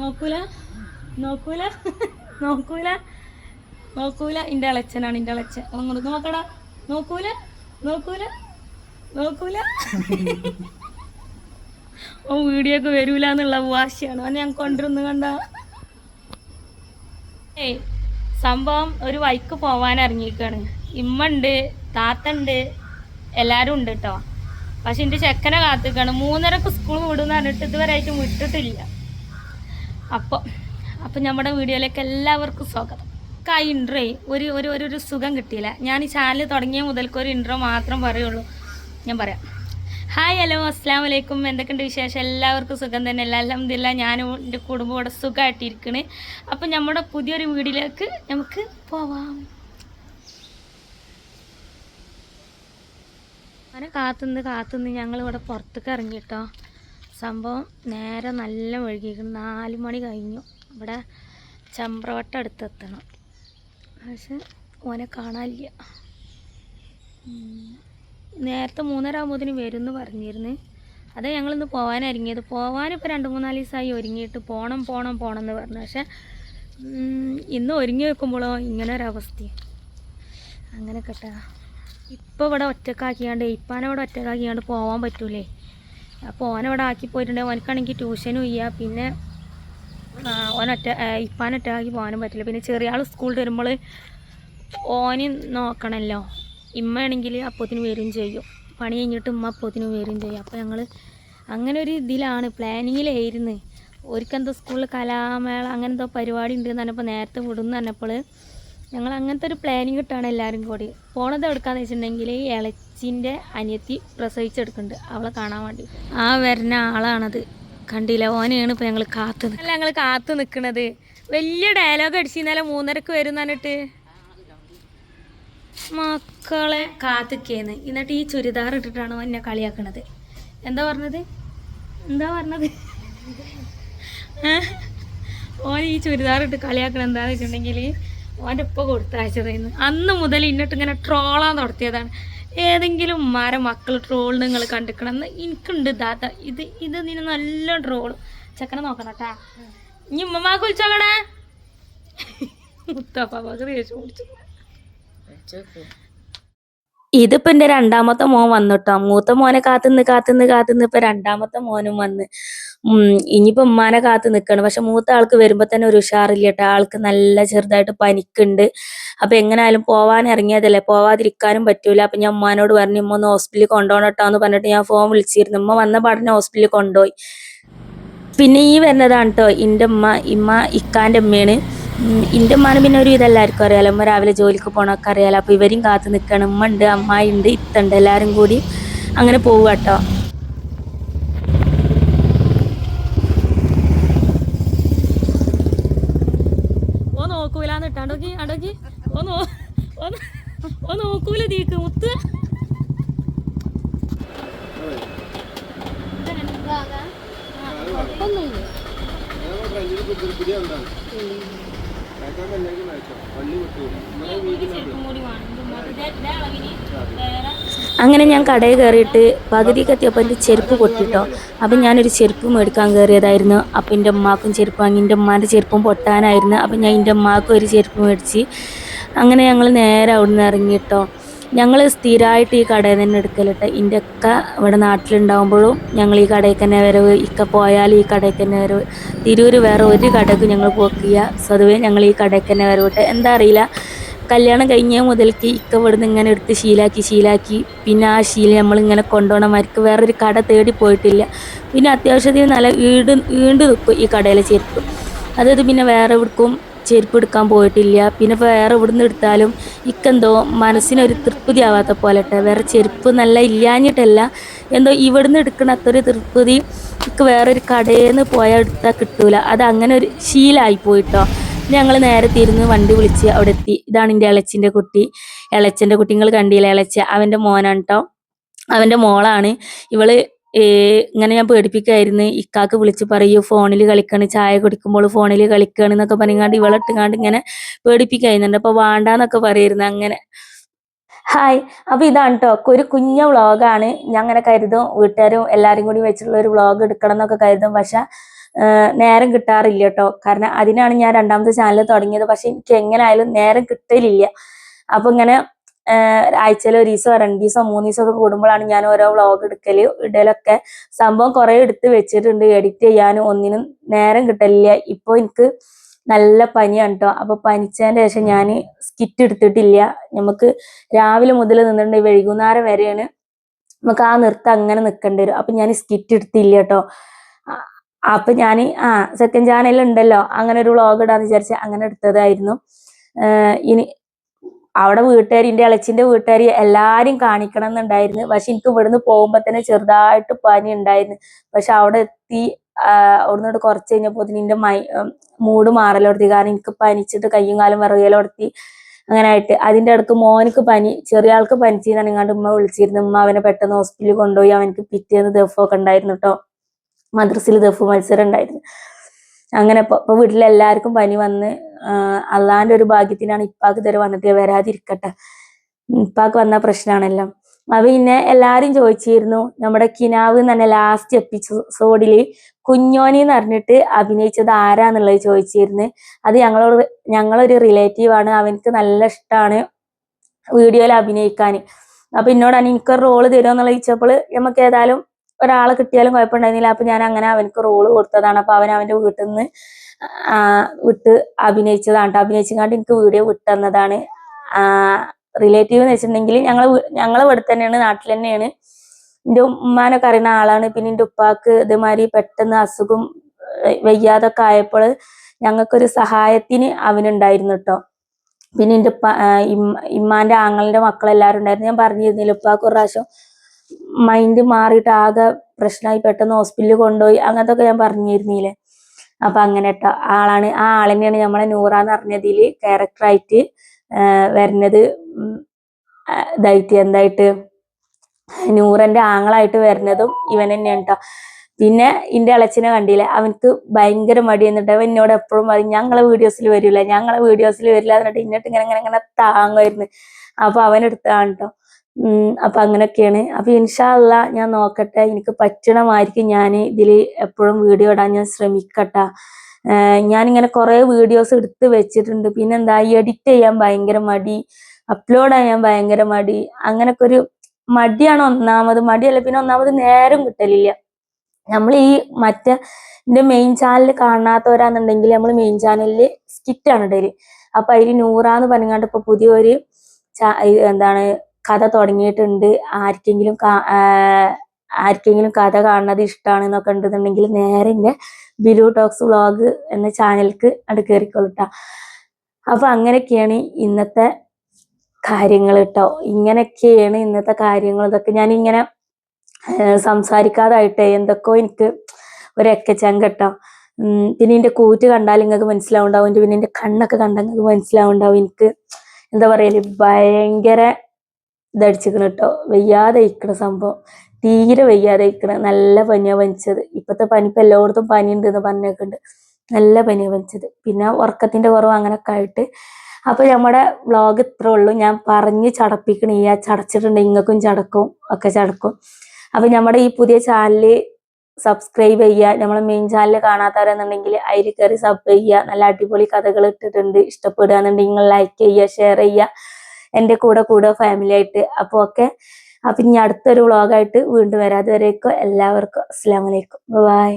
നോക്കൂല? നോക്കൂല? നോക്കൂല? നോക്കൂല? അളച്ചനാണ് ഇന്റെ അളച്ചൻ അങ്ങോട്ട് നോക്കടാ. നോക്കൂല? നോക്കൂല? നോക്കൂല? ഓ വീഡിയോ ഒക്കെ വരൂല എന്നുള്ള വാശിയാണ്. അവനെ ഞാൻ കൊണ്ടിരുന്നു കണ്ട. ഏയ് സംഭവം ഒരു വൈക്ക് പോവാൻ ഇറങ്ങിയിരിക്കാണ് ഇമ്മ ഉണ്ട് താത്ത ഉണ്ട് കേട്ടോ പക്ഷെ എന്റെ ചെക്കനെ കാത്തിക്കാണ്. മൂന്നരക്ക് സ്കൂൾ വിടുന്ന പറഞ്ഞിട്ട് ഇതുവരെ ആയിട്ട് വിട്ടിട്ടില്ല. അപ്പോൾ അപ്പൊ നമ്മുടെ വീഡിയോയിലേക്ക് എല്ലാവർക്കും സ്വാഗതം. ആ ഇൻട്രോ ഒരു ഒരു ഒരു സുഖം കിട്ടിയില്ല. ഞാൻ ഈ ചാനൽ തുടങ്ങിയ മുതൽക്ക് ഒരു ഇൻട്രോ മാത്രം പറയുള്ളൂ. ഞാൻ പറയാം. ഹായ് ഹലോ അസ്സാം വലൈക്കും എന്തൊക്കെയുണ്ട് വിശേഷം? എല്ലാവർക്കും സുഖം തന്നെ. അല്ല അലഹമില്ല ഞാനും എന്റെ കുടുംബം ഇവിടെ സുഖമായിട്ടിരിക്കണേ. അപ്പം നമ്മുടെ പുതിയൊരു വീടിലേക്ക് നമുക്ക് പോവാം. അങ്ങനെ കാത്തുനിന്ന് കാത്തുനിന്ന് ഞങ്ങൾ ഇവിടെ പുറത്തേക്ക് ഇറങ്ങിയിട്ടോ. സംഭവം നേരെ നല്ല ഒഴുകിയിരിക്കുന്നു നാല് മണി കഴിഞ്ഞു. ഇവിടെ ചമ്പ്രവട്ടം അടുത്തെത്തണം. പക്ഷെ ഓനെ കാണാനില്ല. നേരത്തെ മൂന്നര ആകുമ്പോഴത്തേന് വരും എന്ന് പറഞ്ഞിരുന്നു. അതെ ഞങ്ങളിന്ന് പോകാനൊരുങ്ങിയത് പോകാനിപ്പോൾ രണ്ട് മൂന്നാൽ ദിവസമായി ഒരുങ്ങിയിട്ട് പോകണം പോകണം പോകണം എന്ന് പറഞ്ഞു. പക്ഷെ ഇന്ന് ഒരുങ്ങി വെക്കുമ്പോഴോ ഇങ്ങനെ ഒരവസ്ഥ അങ്ങനെ കേട്ടാ. ഇപ്പോൾ ഇവിടെ ഒറ്റക്കാക്കിയാണ്ട് ഇപ്പാനെ ഒറ്റക്കാക്കിയാണ്ട് പോകാൻ പറ്റൂലേ. അപ്പോൾ ഓനവിടെ ആക്കി പോയിട്ടുണ്ടെങ്കിൽ ഓനക്കാണെങ്കിൽ ട്യൂഷനും ഇല്ല. പിന്നെ ഓനൊറ്റ ഇപ്പാനൊറ്റക്കാക്കി പോകാനും പറ്റില്ല. പിന്നെ ചെറിയ ആൾ സ്കൂളിൽ വരുമ്പോൾ ഓന് നോക്കണമല്ലോ ഇമ്മയാണെങ്കിൽ അപ്പത്തിന് വരും ചെയ്യും. പണി കഴിഞ്ഞിട്ട് ഉമ്മ അപ്പത്തിന് വരും ചെയ്യും. അപ്പോൾ ഞങ്ങൾ അങ്ങനെ ഒരു ഇതിലാണ് പ്ലാനിങ്ങിലായിരുന്നു. ഒരിക്കെന്തോ സ്കൂളിൽ കലാമേള അങ്ങനെന്തോ പരിപാടി ഉണ്ട് എന്ന് പറഞ്ഞപ്പോൾ നേരത്തെ വിടുന്നു പറഞ്ഞപ്പോൾ ഞങ്ങൾ അങ്ങനത്തെ ഒരു പ്ലാനിങ് ഇട്ടാണ് എല്ലാവരും കൂടി. പോണത് എടുക്കാന്ന് വെച്ചിട്ടുണ്ടെങ്കിൽ ഇളച്ചിന്റെ അനിയത്തി പ്രസവിച്ചെടുക്കുന്നുണ്ട്. അവളെ കാണാൻ വേണ്ടി. ആ വരുന്ന ആളാണത്. കണ്ടില്ല ഓനെയാണ് ഇപ്പോൾ ഞങ്ങൾ കാത്ത് അല്ല ഞങ്ങൾ കാത്തു നിൽക്കുന്നത് വലിയ ഡയലോഗ് അടിച്ചു ഇന്നലെ മൂന്നരക്ക് വരും എന്നിട്ട് മക്കളെ. കാത്തിക്കേന്ന്. എന്നിട്ട് ഈ ചുരിദാർ ഇട്ടിട്ടാണ് എന്നെ കളിയാക്കണത്. എന്താ പറഞ്ഞത്? എന്താ പറഞ്ഞത്? ഓൻ ഈ ചുരിദാർ ഇട്ട് കളിയാക്കണ എന്താന്ന് വെച്ചിട്ടുണ്ടെങ്കിൽ ഓന്റെ ഉപ്പ കൊടുത്തയച്ചതായിരുന്നു അന്ന് മുതൽ ഇന്നിട്ട് ഇങ്ങനെ ട്രോളാൻ നടത്തിയതാണ് ഏതെങ്കിലും മര മക്കൾ ട്രോൾ നിങ്ങൾ കണ്ടിക്കണമെന്ന് എനിക്കുണ്ട് ദാത്ത ഇത് ഇത് നിന്നെ നല്ല ട്രോൾ ചെക്കനെ നോക്കണം കേട്ടാ ഇനി ഉമ്മമാക്ക് വിളിച്ചോക്കണേ മുത്തപ്പാക്ക് ഇതിപ്പോ എന്റെ രണ്ടാമത്തെ മോൻ വന്നിട്ടോ മൂത്ത മോനെ കാത്തുനിന്ന് കാത്തുനിന്ന് കാത്തുനിന്ന് ഇപ്പൊ രണ്ടാമത്തെ മോനും വന്ന്. ഇനിയിപ്പോ ഉമ്മാനെ കാത്ത് നിൽക്കണം പക്ഷെ മൂത്ത ആൾക്ക് വരുമ്പോ തന്നെ ഒരു ഉഷാറില്ല കേട്ടോ ആൾക്ക് നല്ല ചെറുതായിട്ട് പനിക്കുണ്ട്. അപ്പൊ എങ്ങനായാലും പോവാൻ ഇറങ്ങിയതല്ലേ. പോവാതിരിക്കാനും പറ്റൂല. അപ്പൊ ഞാൻ ഉമ്മാനോട് പറഞ്ഞു ഉമ്മ ഒന്ന് ഹോസ്പിറ്റലിൽ കൊണ്ടുപോകണം കേട്ടോ എന്ന് പറഞ്ഞിട്ട് ഞാൻ ഫോൺ വിളിച്ചിരുന്നു. ഉമ്മ വന്ന പാടിനെ ഹോസ്പിറ്റലിൽ കൊണ്ടുപോയി പിന്നെ ഈ വരുന്നതാണ് കേട്ടോ എന്റെ ഉമ്മ ഇമ്മ ഇക്കാന്റെ ഉമ്മയാണ്. എന്റെ ഉമ്മാനെ പിന്നെ ഒരു ഇതെല്ലാവർക്കും അറിയാലോ. ഉമ്മ രാവിലെ ജോലിക്ക് പോകണമൊക്കെ അറിയാലോ. അപ്പോൾ ഇവരും കാത്തു നിൽക്കണം ഉമ്മ ഉണ്ട് അമ്മായി ഉണ്ട് ഇത്തുണ്ട് എല്ലാവരും കൂടി അങ്ങനെ പോവുക കേട്ടോ ഓ നോക്കൂലെന്ന് ഇട്ടാണ്ടോക്കി അടോക്കി ഓ നോ ഓ നോ- ഓ നോക്കൂല തീക്ക് മുത്ത്. അങ്ങനെ ഞാൻ കടയിൽ കയറിയിട്ട് പകുതിക്ക് എത്തിയപ്പോൾ എന്റെ ചെരുപ്പ് പൊട്ടിട്ടോ. അപ്പം ഞാനൊരു ചെരുപ്പ് മേടിക്കാൻ കയറിയതായിരുന്നു. അപ്പം എന്റെ ഉമ്മാക്കും ചെരുപ്പ് വാങ്ങി എന്റെ ഉമ്മാന്റെ ചെരുപ്പും പൊട്ടാനായിരുന്നു. അപ്പം ഞാൻ എന്റെ ഉമ്മാക്കും ഒരു ചെരുപ്പ് മേടിച്ച് അങ്ങനെ ഞങ്ങൾ നേരെ അവിടുന്ന് ഇറങ്ങിയിട്ടോ ഞങ്ങൾ സ്ഥിരമായിട്ട് ഈ കടയിൽ തന്നെ എടുക്കലിട്ട് എന്റെ ഒക്കെ ഇവിടെ നാട്ടിലുണ്ടാകുമ്പോഴും ഞങ്ങൾ ഈ കടയിൽ തന്നെ വരവ് ഇക്ക പോയാൽ ഈ കടയിൽ തന്നെ വരവ് തിരൂർ വേറെ ഒരു കടക്ക് ഞങ്ങൾ പോക്കിയ സ്വതവേ ഞങ്ങൾ ഈ കടയിൽ തന്നെ വരവിട്ട് എന്താ അറിയില്ല. കല്യാണം കഴിഞ്ഞ മുതൽക്ക് ഇക്ക ഇവിടുന്ന് ഇങ്ങനെ എടുത്ത് ശീലാക്കി ശീലാക്കി. പിന്നെ ആ ശീലം നമ്മളിങ്ങനെ കൊണ്ടുപോകണമാർക്ക് വേറൊരു കട തേടി പോയിട്ടില്ല. പിന്നെ അത്യാവശ്യത്തിന് നല്ല ഈട് ഈണ്ട് നിൽക്കും ഈ കടയിലെ ചെരുപ്പ്. അതായത് പിന്നെ വേറെ എവിടേക്കും ചെരുപ്പ് എടുക്കാൻ പോയിട്ടില്ല. പിന്നെ വേറെ ഇവിടുന്ന് എടുത്താലും ഇക്കെന്തോ മനസ്സിനൊരു തൃപ്തി ആവാത്ത പോലെ ട്ടോ. വേറെ ചെരുപ്പ് നല്ല ഇല്ലാഞ്ഞിട്ടല്ല. എന്തോ ഇവിടുന്ന് എടുക്കണ അത്ര തൃപ്തി ഇക്ക് വേറൊരു കടയിൽ നിന്ന് പോയാൽ എടുത്താൽ കിട്ടൂല. അത് അങ്ങനെ ഒരു ശീലമായി പോയിട്ടോ. ഞങ്ങൾ നേരെ തിരിഞ്ഞ് വണ്ടി വിളിച്ച് അവിടെ എത്തി ഇതാണ് എന്റെ ഇളച്ചിന്റെ കുട്ടി. ഇളച്ചന്റെ കുട്ടി നിങ്ങൾ കണ്ടില്ല ഇളച്ച അവന്റെ മോനാണ് കേട്ടോ അവന്റെ മോളാണ്. ഇവൾ ഇങ്ങനെ ഞാൻ പേടിപ്പിക്കായിരുന്നു. ഇക്കാക്ക് വിളിച്ച് പറയൂ ഫോണിൽ കളിക്കണ് ചായ കുടിക്കുമ്പോൾ ഫോണിൽ കളിക്കാണ് എന്നൊക്കെ പറഞ്ഞാണ്ട് ഇവളിട്ടുകാണ്ട് ഇങ്ങനെ പേടിപ്പിക്കായിരുന്നുണ്ട്. അപ്പൊ വാണ്ടാന്നൊക്കെ പറയായിരുന്നു അങ്ങനെ. ഹായ് അപ്പൊ ഇതാണ് കേട്ടോ ഒരു കുഞ്ഞ വ്ളോഗാണ്. ഞാൻ അങ്ങനെ കരുതും വീട്ടുകാരും എല്ലാരും കൂടി വെച്ചിട്ടുള്ള ഒരു വ്ളോഗ് എടുക്കണം എന്നൊക്കെ കരുതും. പക്ഷെ നേരം കിട്ടാറില്ല കേട്ടോ കാരണം അതിനാണ് ഞാൻ രണ്ടാമത്തെ ചാനൽ തുടങ്ങിയത്. പക്ഷെ എനിക്ക് എങ്ങനെയായാലും നേരം കിട്ടലില്ല. അപ്പൊ ഇങ്ങനെ ആഴ്ചയിൽ ഒരു ദിവസം രണ്ട് ദിവസം മൂന്ന് ദിവസം ഒക്കെ കൂടുമ്പോഴാണ് ഞാൻ ഓരോ വ്ളോഗ് എടുക്കൽ ഇടലൊക്കെ. സംഭവം കുറെ എടുത്ത് വെച്ചിട്ടുണ്ട് എഡിറ്റ് ചെയ്യാനും ഒന്നിനും നേരം കിട്ടലില്ല. ഇപ്പൊ എനിക്ക് നല്ല പനിയാണ് കേട്ടോ അപ്പൊ പനിച്ചതിന്റെ ശേഷം ഞാൻ സ്കിറ്റ് എടുത്തിട്ടില്ല. നമുക്ക് രാവിലെ മുതൽ നിന്നിട്ടുണ്ടെങ്കിൽ വൈകുന്നേരം വരെയാണ്. നമുക്ക് ആ നൃത്തം അങ്ങനെ നിൽക്കേണ്ടി വരും. അപ്പൊ ഞാൻ സ്കിറ്റ് എടുത്തില്ല കേട്ടോ അപ്പൊ ഞാൻ ആ സെക്കൻഡ് ചാനലിൽ ഉണ്ടല്ലോ. അങ്ങനെ ഒരു വ്ളോഗ് ഇടാന്ന് വിചാരിച്ച് അങ്ങനെ എടുത്തതായിരുന്നു. ഇനി അവിടെ വീട്ടുകാരി എന്റെ ഇളച്ചിന്റെ വീട്ടുകാരി എല്ലാരും കാണിക്കണം എന്നുണ്ടായിരുന്നു പക്ഷെ എനിക്ക് ഇവിടുന്ന് പോകുമ്പോ തന്നെ ചെറുതായിട്ട് പനി ഉണ്ടായിരുന്നു. പക്ഷെ അവിടെ എത്തി അവിടുന്ന് കുറച്ച് കഴിഞ്ഞപ്പോ നിന്റെ മൈ മൂഡ് മാറലോടത്തി. കാരണം എനിക്ക് പനിച്ചിട്ട് കയ്യും കാലും വിറകലോടത്തി അങ്ങനെ ആയിട്ട് അതിന്റെ അടുത്ത് മോനക്ക് പനി ചെറിയ ആൾക്ക് പനിച്ചെന്നാണ് ഇങ്ങാണ്ട് ഉമ്മ വിളിച്ചിരുന്നു ഉമ്മ അവനെ പെട്ടെന്ന് ഹോസ്പിറ്റലിൽ കൊണ്ടുപോയി. അവനക്ക് പിറ്റേന്ന് ദഫൊക്കെ ഉണ്ടായിരുന്നു കേട്ടോ മദ്രസിൽ ദഫ് മത്സരം ഉണ്ടായിരുന്നു. അങ്ങനെ ഇപ്പൊ വീട്ടിലെല്ലാവർക്കും പനി വന്ന് അള്ളാന്റെ ഒരു ഭാഗ്യത്തിനാണ് ഇപ്പാക്ക് ഇതുവരെ വന്നിട്ട് വരാതിരിക്കട്ടെ. ഇപ്പാക്ക് വന്ന പ്രശ്നമാണല്ലോ അപ്പൊ പിന്നെ എല്ലാരും ചോദിച്ചിരുന്നു നമ്മുടെ കിനാവ് പറഞ്ഞ ലാസ്റ്റ് എപ്പിസോഡിൽ കുഞ്ഞോനി എന്ന് പറഞ്ഞിട്ട് അഭിനയിച്ചത് ആരാന്നുള്ളത് ചോദിച്ചിരുന്നു. അത് ഞങ്ങളോട് ഞങ്ങളൊരു റിലേറ്റീവ് ആണ് അവനക്ക് നല്ല ഇഷ്ടമാണ് വീഡിയോയിൽ അഭിനയിക്കാൻ അപ്പൊ എന്നോടാണ് എനിക്കൊരു റോൾ തരുമോ? എന്നുള്ള ചോദിച്ചപ്പോൾ നമുക്ക് ഏതായാലും ഒരാളെ കിട്ടിയാലും കുഴപ്പമുണ്ടായിരുന്നില്ല. അപ്പൊ ഞാൻ അങ്ങനെ അവനക്ക് റോൾ കൊടുത്തതാണ്. അപ്പൊ അവൻ അവന്റെ വീട്ടിൽ നിന്ന് വിട്ട് അഭിനയിച്ചതാണ് ട്ടോ. അഭിനയിച്ചങ്ങാണ്ട് എനിക്ക് വീഡിയോ വിട്ടുതന്നതാണ്. റിലേറ്റീവ് എന്ന് വെച്ചിട്ടുണ്ടെങ്കിൽ ഞങ്ങൾ ഞങ്ങളെ ഇവിടെ തന്നെയാണ് നാട്ടിൽ തന്നെയാണ്. എന്റെ ഉമ്മാനൊക്കെ അറിയുന്ന ആളാണ്. പിന്നെ എന്റെ ഉപ്പാക്ക് ഇതേമാതിരി പെട്ടെന്ന് അസുഖം വയ്യാതൊക്കെ ആയപ്പോൾ ഞങ്ങൾക്കൊരു സഹായത്തിന് അവനുണ്ടായിരുന്നു കേട്ടോ പിന്നെ എന്റെ ഉപ്പ ഇമ്മാന്റെ ആങ്ങളുടെ മക്കളെല്ലാരും ഉണ്ടായിരുന്നു. ഞാൻ പറഞ്ഞിരുന്നില്ല ഉപ്പാക്ക് ഒരു പ്രാവശ്യം മൈൻഡ് മാറിയിട്ട് ആകെ പ്രശ്നമായി പെട്ടെന്ന് ഹോസ്പിറ്റലിൽ കൊണ്ടുപോയി. അങ്ങനത്തെ ഒക്കെ ഞാൻ പറഞ്ഞിരുന്നില്ലേ? അപ്പൊ അങ്ങനെ ആളാണ് ആ ആളിനെയാണ് നമ്മളെ നൂറ എന്ന് പറഞ്ഞതിൽ ക്യാരക്ടറായിട്ട് വരുന്നത്. ഇതായിട്ട് എന്തായിട്ട്? നൂറന്റെ ആങ്ങളായിട്ട് വരുന്നതും ഇവൻ തന്നെയാണ് കേട്ടോ പിന്നെ ഇന്റെ ഇളച്ചിനെ കണ്ടില്ലേ? അവനക്ക് ഭയങ്കര മടി എന്നിട്ട് അവൻ എന്നോട് എപ്പോഴും പറയും ഞങ്ങളെ വീഡിയോസിൽ വരില്ല ഞങ്ങളെ വീഡിയോസിൽ വരില്ല എന്നിട്ട് ഇന്നിട്ട് ഇങ്ങനെ ഇങ്ങനെ ഇങ്ങനെ താങ്ങുമായിരുന്നു അപ്പൊ അവനെടുത്താണ് കേട്ടോ അപ്പൊ അങ്ങനെയൊക്കെയാണ് അപ്പൊ ഇൻഷാല്ല ഞാൻ നോക്കട്ടെ എനിക്ക് പറ്റണമായിരിക്കും ഞാൻ ഇതിൽ എപ്പോഴും വീഡിയോ ഇടാൻ ഞാൻ ശ്രമിക്കട്ടെ. ഞാനിങ്ങനെ കുറെ വീഡിയോസ് എടുത്ത് വെച്ചിട്ടുണ്ട്. പിന്നെന്താ എഡിറ്റ് ചെയ്യാൻ ഭയങ്കര മടി അപ്ലോഡ് ചെയ്യാൻ ഭയങ്കര മടി അങ്ങനൊക്കെ ഒരു മടിയാണ് ഒന്നാമത്. മടിയല്ല പിന്നെ ഒന്നാമത് നേരം കിട്ടലില്ല. നമ്മൾ ഈ മറ്റേ മെയിൻ ചാനൽ കാണാത്തവരാന്നുണ്ടെങ്കിൽ നമ്മൾ മെയിൻ ചാനലിൽ സ്കിറ്റ് ആണ് ഇടൽ. അപ്പൊ അതിൽ നൂറാന്ന് പറഞ്ഞാണ്ട് ഇപ്പൊ പുതിയൊരു എന്താണ് കഥ തുടങ്ങിയിട്ടുണ്ട്. ആർക്കെങ്കിലും ആർക്കെങ്കിലും കഥ കാണുന്നത് ഇഷ്ടമാണ് എന്നൊക്കെ ഉണ്ടെന്നുണ്ടെങ്കിൽ നേരെ എന്റെ ബിലു ടോക്സ് വ്ളോഗ് എന്ന ചാനലിക്ക് അത് കയറിക്കൊള്ളട്ടാ അപ്പൊ അങ്ങനെയൊക്കെയാണ് ഇന്നത്തെ കാര്യങ്ങൾ കേട്ടോ ഇങ്ങനെയൊക്കെയാണ് ഇന്നത്തെ കാര്യങ്ങൾ ഇതൊക്കെ ഞാൻ ഇങ്ങനെ സംസാരിക്കാതായിട്ട് എന്തൊക്കെയോ എനിക്ക് ഒരു എക്കച്ചങ്ക കേട്ടോ പിന്നെ എന്റെ കൂറ്റ് കണ്ടാൽ നിങ്ങൾക്ക് മനസ്സിലാവുണ്ടാവും. പിന്നെ എന്റെ കണ്ണൊക്കെ കണ്ടാൽ നിങ്ങൾക്ക് മനസ്സിലാവുണ്ടാവും. എനിക്ക് എന്താ പറയൽ? ഭയങ്കര ഇതടിച്ചിക്കണ് കേട്ടോ വയ്യാതെ ഇരിക്കണ സംഭവം. തീരെ വയ്യാതെ ഇരിക്കണ നല്ല പനിയാ പനിച്ചത്. ഇപ്പത്തെ പനി ഇപ്പൊ എല്ലായിടത്തും പനി ഉണ്ട് എന്ന് പറഞ്ഞേക്കുണ്ട്. നല്ല പനിയാ പനിച്ചത്. പിന്നെ ഉറക്കത്തിന്റെ കുറവ് അങ്ങനൊക്കെ ആയിട്ട്. അപ്പൊ നമ്മുടെ വ്ളോഗ് ഇത്രേ ഉള്ളൂ. ഞാൻ പറഞ്ഞ് ചടപ്പിക്കണില്ല ചടച്ചിട്ടുണ്ടെങ്കിൽ നിങ്ങൾക്കും ചടക്കും. ഒക്കെ ചടക്കും. അപ്പൊ നമ്മുടെ ഈ പുതിയ ചാനൽ സബ്സ്ക്രൈബ് ചെയ്യുക. നമ്മളെ മെയിൻ ചാനൽ കാണാത്തവരെന്നുണ്ടെങ്കിൽ അതിൽ കയറി സബ് ചെയ്യുക. നല്ല അടിപൊളി കഥകൾ ഇട്ടിട്ടുണ്ട്. ഇഷ്ടപ്പെടുകയാണെന്നുണ്ടെങ്കിൽ ലൈക്ക് ചെയ്യുക ഷെയർ ചെയ്യുക. എന്റെ കൂടെ കൂടെ ഫാമിലി ആയിട്ട്. അപ്പോൾ ഒക്കെ അപ്പൊ ഇനി അടുത്തൊരു വ്ളോഗായിട്ട് വീണ്ടും വരാതെ വരേക്കും എല്ലാവർക്കും അസ്സാം വലൈക്കും ബൈ